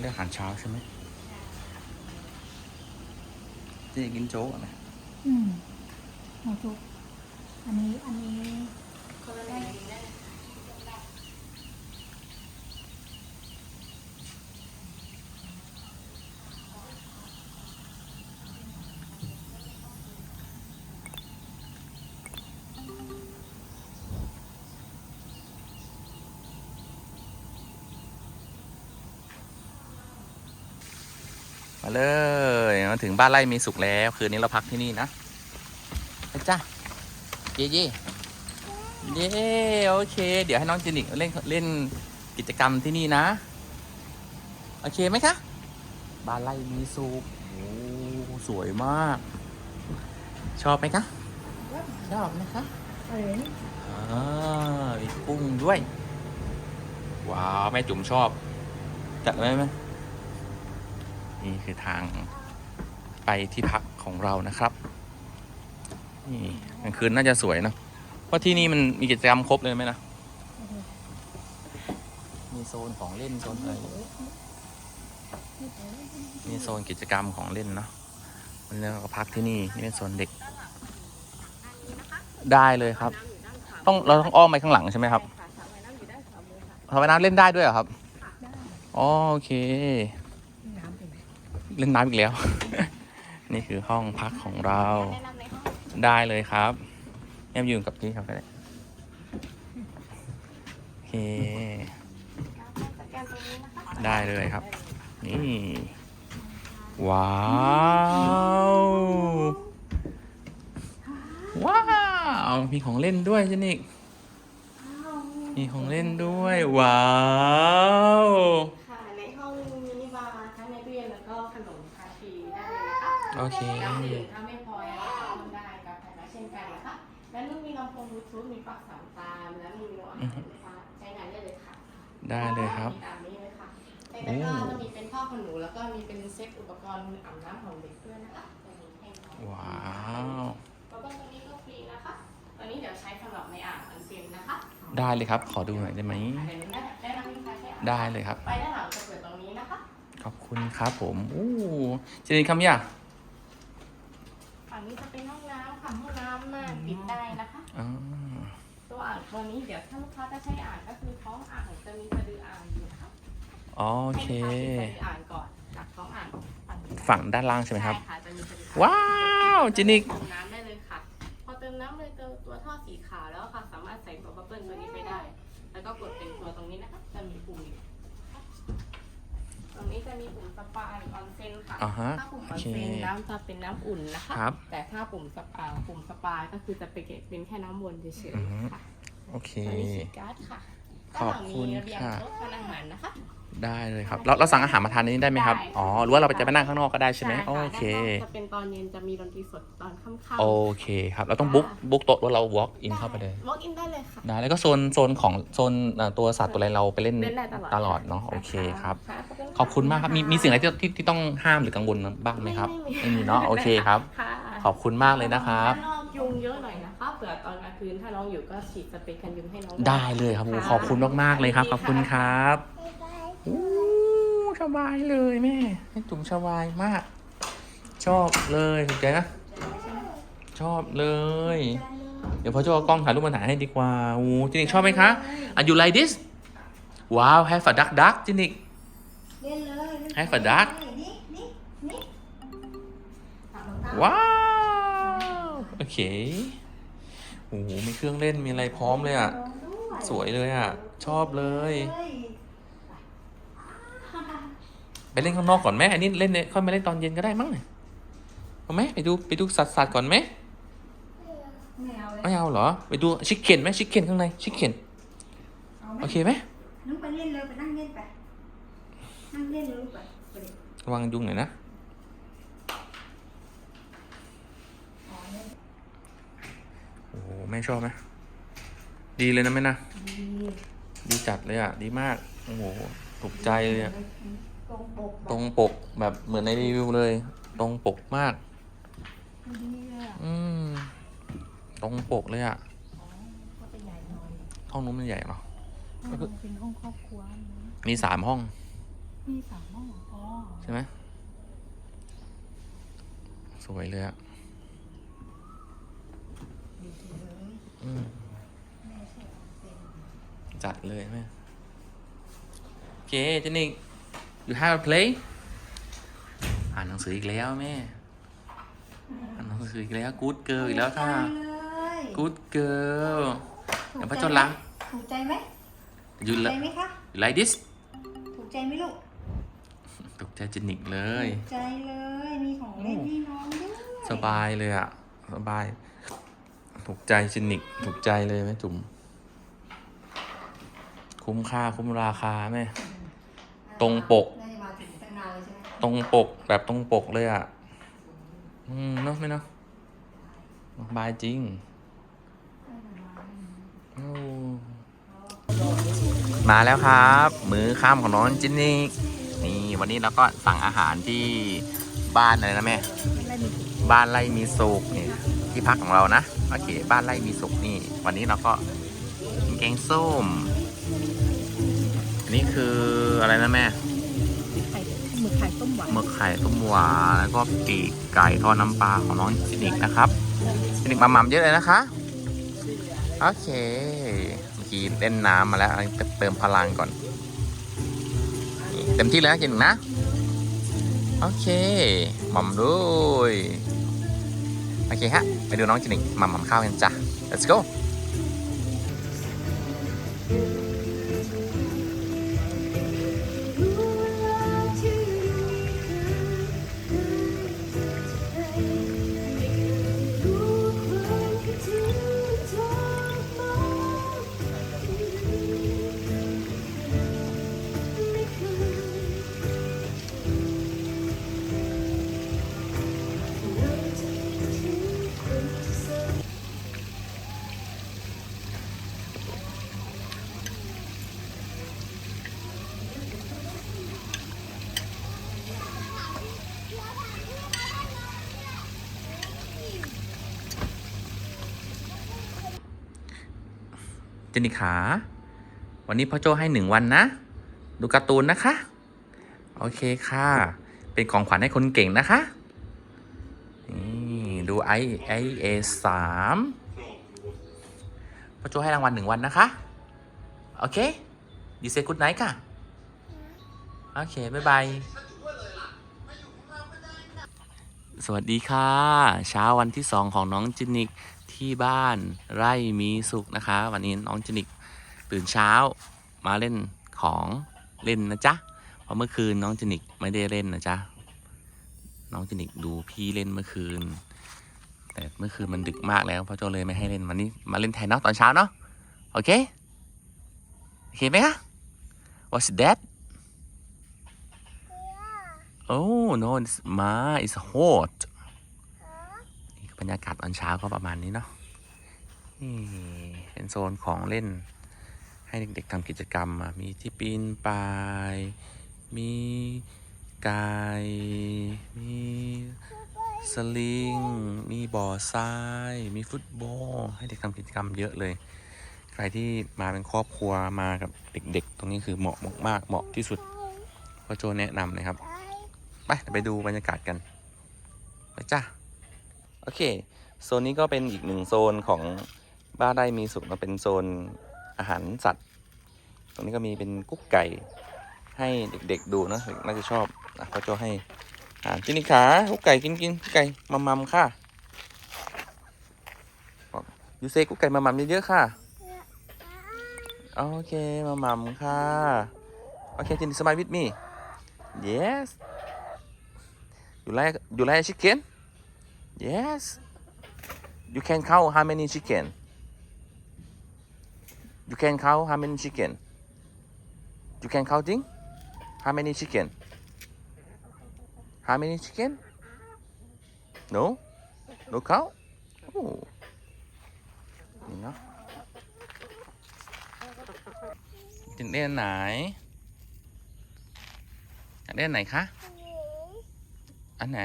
เรียกอาหารเช้าใช่ไหมเจะกินโจ๊กอะนะอืมหมูจุกอันนี้ อันนี้คนละไหนดีนะ มาเลยมาถึงบ้านไร่มีสุขแล้ว คืนนี้เราพักที่นี่นะไปจ้าเย่เย่เย่โอเค เดี๋ยวให้น้องเจนิกเล่นเล่นกิจกรรมที่นี่นะ โอเคไหมคะบ้านไร่มีสุขโอ้สวยมาก ชอบไหมคะชอบนะคะเอ๋ยอ่ามีกุ้งด้วย ว้าว แม่จุ๋มชอบจัดไว้ไหม นี่คือทางไปที่พักของเรานะครับนี่กลางคืนน่าจะสวยเนอะเพราะที่นี่มันมีกิจกรรมครบเลยไหมนะมีโซนของเล่นโซนอะไรมีโซนกิจกรรมของเล่นเนาะวันนี้เราก็พักที่นี่นี่เป็นโซนเด็ก ได้เลยครับ ต้องเราต้องอ้อมไปข้างหลังใช่ไหมครับค่ะสระว่ายน้ำอยู่ด้านขวามือค่ะสระว่ายน้ำเล่นได้ด้วยเหรอครับได้อ๋อโอเคน้ำเป็นไหม เล่นน้ำอีกแล้ว นี่คือห้องพักของเรา แนะนำในห้องได้เลยครับแอมยืนกับพี่ครับก็ได้โอเคสแกนตรงนี้นะคะได้เลยครับ นี่ ว้าว ว้าว มีของเล่นด้วยเจนิกมีของเล่นด้วย ว้าว โอเค น้ำดื่มถ้าไม่พอยังก็ทำได้กับแผ่นเช่นกันนะคะและนุ่นมีลำโพงบลูทูธมีปลั๊กสามตาและมีเมนูอาหารนะคะใช้งานได้เลยค่ะได้เลยครับมีตามนี้เลยค่ะในตะกร้าจะมีเป็นผ้าขนหนูแล้วก็มีเป็นเซ็ตอุปกรณ์อาบน้ำของเด็กด้วยนะคะจะมีให้น้องว้าว แล้วก็ตัวนี้ก็ฟรีนะคะตัวนี้เดี๋ยวใช้สำหรับในอ่างออนเซ็นนะคะได้เลยครับ ขอดูหน่อยได้ไหมเดี๋ยวนี้ได้รับวิชาใช้อ่างได้เลยครับ ไปด้านหลังจะเปิดตรงนี้นะคะ ขอบคุณครับผม อู้เจนิกคำยากฝั่ง นี้จะเป็นห้องน้ำค่ะห้องน้ำม่านปิดได้นะคะอ่าตัวอ่างตัวนี้เดี๋ยวถ้าลูกค้าจะใช้อ่างก็คือท้องอ่างจะมีสะดืออ่างอยู่นะคะโอเค ให้ลูกค้าปิดสะดืออ่างก่อนจากท้องอ่างฝั่งนี้ฝั่งด้านล่างใช่ไหมครับ ใช่ค่ะจะมีสะดืออ่างว้าวเจนิก เติมน้ำได้เลยค่ะ พอเติมน้ำเลยเติมตัวท่อสีขาวแล้วค่ะ สามารถใส่ตัวบับเบิ้ลตัวนี้ไปได้ แล้วก็กดเป็นตัวตรงนี้นะคะจะมีปุ่มอยู่ตรงนี้ จะมีปุ่มสปาหรือออนเซนค่ะ อ่าฮะถ้าปุ่มอโออนเคเซนน้ำจะเป็นน้ำอุ่นนะคะ ครับ แต่ถ้าปุ่มสปาปุ่มสปาก็คือจะเป็นเป็นแค่น้ำวนเฉยอือฮึๆค่ะโอเคตัวนี้คีย์การ์ดค่ะขอบคุณด้านหลังมีระเบียงค่ะโต๊ะทานอาหารนะคะ ได้เลยครับเราเราสั่งอาหารมาทานนี้ได้ไหมครับ ได้ค่ะอ๋อ หรือว่าเราไปจะไปนั่งข้างนอกก็ได้ใช่ไหมค่ะโอเค ด้านนอกจะเป็นตอนเย็นจะมีดนตรีสดตอนค่ำๆ โอเคครับ เราต้องบุ๊กบุ๊กโต๊ะว่าเรา walk in เข้าไปเลย วอล์กอินได้เลยค่ะได้แล้วก็โซน โซนของ โซนเอ่อตัวสัตว์ตัวอะไรเราไปเล่นเล่นได้ตลอดตลอดเนาะ โอเคครับะขอบคุณมากครับ มี มีสิ่งอะไรที่ที่ที่ต้องห้ามหรือกังวลบ้างไหมครับ ไม่มีเนาะ โอเคครับ ค่ะขอบคุณมากเลยนะครับด้านนอกยุงเยอะหน่อยนะคะเผื่อตอนกลางคืนถ้าน้องอยู่ก็ฉีดสเปรย์กันยุงให้น้องได้เลยครับโอ้ขอบคุณมากๆเลยครับ ขอบคุณครับ อู้สบายเลยแม่ให้จุ๋มสบายมาก ชอบเลยถูกใจนะ ชอบเลย เดี๋ยวพ่อจะเอากล้องถ่ายรูปมาถ่ายให้ดีกว่าโอ้จินิกชอบไหมคะอะ you like this ว้าว have a duck duck จินิกเล่นเลย Have a duck นี่นี่นี่ว้าว โอเคโอ้โหมีเครื่องเล่นมีอะไรพร้อมเลยอะ สวยเลยอะ ชอบเลย ไปเล่นข้างนอกก่อนไหมอันนี้เล่นเนี่ยค่อยมาเล่นตอนเย็นก็ได้มั้งเนี่ยเอาไหมไปดูไปดูสัตว์สัตว์ก่อนไหมไม่เอาเลยไม่เอาเหรอ ไปดูชิคเก้นไหมชิคเก้นข้างในชิคเก้นเอาไหมโอเคไหมน้องไปเล่นเลยไปนั่งเล่นไปนั่งเล่นเลยลูกไปไปเด็กระวังยุงหน่อยนะอ๋อเล่นโอ้โหแม่ชอบไหมดีเลยนะแม่นะดีดีจัดเลยอะ ดีมาก โอ้โหถูกใจเลยอะ ตรงปกตรงปกแบบเหมือนในรีวิวเลย ตรงปกมาก ดีเลยอะอืม ตรงปกเลยอะอ๋อก็จะใหญ่หน่อยห้องนู้นมันใหญ่เนาะ ห้องเป็นห้องครอบครัวนะมีสามห้องมมีสามหม้ออ๋อใช่ไหมสวยเลยอะดีทีเลยอืม แม่ชอบเป็น จัดเลยแม่โอเคเจนิก you have a play อ่านหนังสืออีกแล้วแม่อ่านหนังสืออีกแล้ว good girl อีกแล้วค่ะถูกใจเลย good girl ถูเดี๋ยวกพ่อใจจนไหมล้างถูกใจไหม you ถูกใจ li- ไหมคะ you like this ถูกใจไหมลูกตกใจเจนิกเลยถูกใจเลยมีของเล่นให้น้องด้วยสบายเลยอะสบาย ถูกใจเจนิกถูกใจเลยแม่จุ๋มคุ้มค่าคุ้มราคาแม่ตรงปก ตรงปกแบบตรงปกเลยอะอืมเนาะไม่เนาะบายจริง มาแล้วครับ มื้อค่ำของน้องจินนี่นี่วันนี้เราก็สั่งอาหารที่บ้านอะไรนะแม่ บ้านไร่มีสุกนี่ที่พักของเรานะโอเคบ้านไร่มีสุกนี่ วันนี้เราก็กินแกงส้ม อันนี้คืออะไรนะแม่ ไข่ต้มหวานหมึกไข่ต้มหวานแล้วก็ปีกไก่ทอดน้ำปลาของน้องจินิกนะครับจินิกมาหม่ำเยอะเลยนะคะ โอเค เมื่อกี้เล่นน้ำมาแล้วเติมพลังก่อน เต็มที่แล้วจินินะ โอเคหม่ำด้วยโอเคฮะ ไปดูน้องจินิกหม่ำหม่ำข้าวกันจ้ะ let's go เจนิขา วันนี้พ่อโจให้หนึ่งวันนะ ดูการ์ตูนนะคะ โอเคค่ะ เป็นของขวัญให้คนเก่งนะคะนี่ดูไอไอเอสามพ่อโจให้รางวัลหนึ่งวันนะคะ โอเคดีเซกุดไนท์ค่ะ โอเค บ๊ายบายสวัสดีค่ะ เช้าวันที่สองของน้องจินิก ที่บ้านไร่มีสุขนะคะ วันนี้น้องจินิกตื่นเช้ามาเล่นของเล่นนะจ๊ะเพราะเมื่อคืนน้องจินิกไม่ได้เล่นนะจ๊ะน้องจินิกดูพี่เล่นเมื่อคืน แต่เมื่อคืนมันดึกมากแล้วพ่อโจเลยไม่ให้เล่นวันนี้มาเล่นแทนเนาะตอนเช้าเนาะโอเคโอเคไหมคะ What's that Oh no it's ma it's hot นี่คือ บรรยากาศตอนเช้าก็ประมาณนี้เนาะนี่เป็นโซนของเล่น ให้เด็กๆทำกิจกรรมมีที่ปีนป่ายมีกายมีสลิง มีบ่อทราย มีฟุตบอล ให้เด็กทำกิจกรรมเยอะเลย ใครที่มาเป็นครอบครัวมากับเด็กๆ ตรงนี้คือเหมาะมากๆ เหมาะที่สุดพ่อโจแนะนำเลยครับ ไป ไปดูบรรยากาศกัน ไปจ้า โอเค โซนนี้ก็เป็นอีกหนึ่งโซนของบ้านไร่มีสุขนะเป็นโซนอาหารสัตว์ ตรงนี้ก็มีเป็นกุ๊กไก่ให้เด็กๆดูนะเด็กน่าจะชอบนะพ่อโจให้อาหารจินิขากุ๊กไก่กินกินกุ๊กไก่มัมมัมค่ะอยูเซกุ๊กไก่มัมมัมเยอะๆค่ะโอเคมัมมัมค่ะโอเคจินสมายวิดมี yes You like you like chicken? Yes. You can count how many chicken? You can count how many chicken? You can counting? How many chicken? How many chicken? No? No count? Oh. นี่เนาะจะเล่นไหนอยากเล่นไหนคะ อันไหน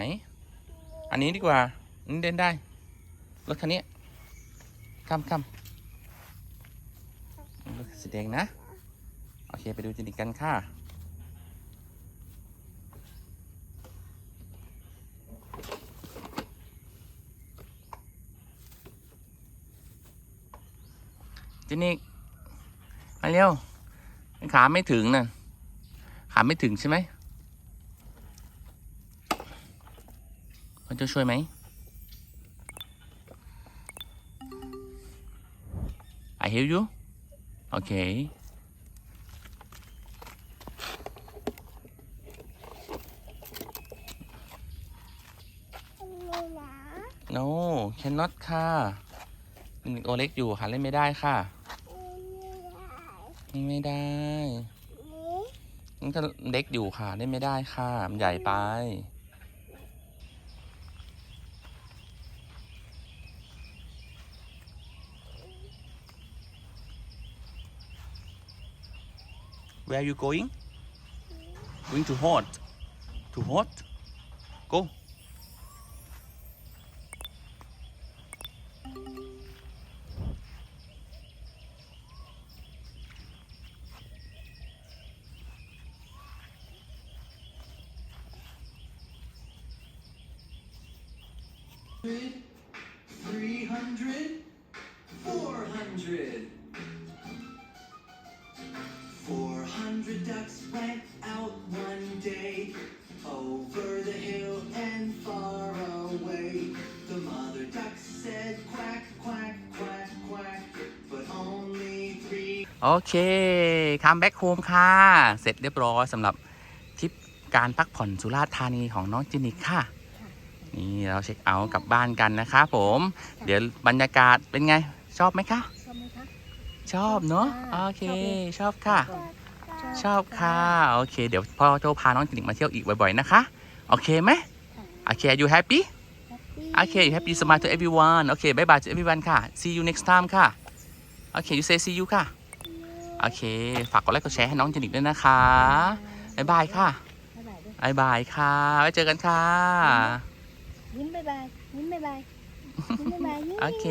อันนี้ดีกว่าอันนี้ เดินได้ รถคันนี้ค้ามข้ารถสีแดงนะ โอเค ไปดูจริงกันค่ะจินิกมาเร็วขาไม่ถึงนะ่ะขาไม่ถึงใช่ไหมมันจะช่วยไหม ไอเฮลยูโอเค no cannot ค่ะเป็นเด็กตัวเล็กอยู่ค่ะเล่นไม่ได้ค่ะเล่นไม่ได้นี่ก็เล็กอยู่ค่ะเล่นไม่ได้ค่ะ มันใหญ่ไป Where are you going? Going to hot. To hot? Go. Three hundred, four hundred. Went out one day over the hill and far away. The mother duck said quack, quack, quack, quack, but only three โอเคคัมแบ็ k โฮมค่ะ เสร็จเรียบร้อยสำหรับทริปการพักผ่อนสุราษฎร์ธานีของน้องจินิกค่ะ นี่เราเช็คเอาท์กลับบ้านกันนะคะผม เดี๋ยวบรรยากาศเป็นไง ชอบไหมคะ ชอบไหมคะ ชอบเนาะค่ะโอเค ชอบเลยชอบค่ะ ชอบค่ะโอเค เดี๋ยวพ่อโจพาน้องจินิกมาเที่ยวอีกบ่อยๆนะคะโอเคไหมโอเค you happy โอเค you happy smile to everyone โอเค bye bye to everyone ค่ะ see you next time ค่ะโอเค you say see you ค่ะโอเค ฝากกดไลค์กดแชร์ให้น้องจินิกด้วยนะคะบ๊ายบายค่ะบ๊ายบายด้วยบ๊ายบายค่ะ ไว้เจอกันค่ะ ยิ้มบ๊ายบาย ยิ้มบ๊ายบาย ยิ้มบ๊ายบายยิ้มโอเค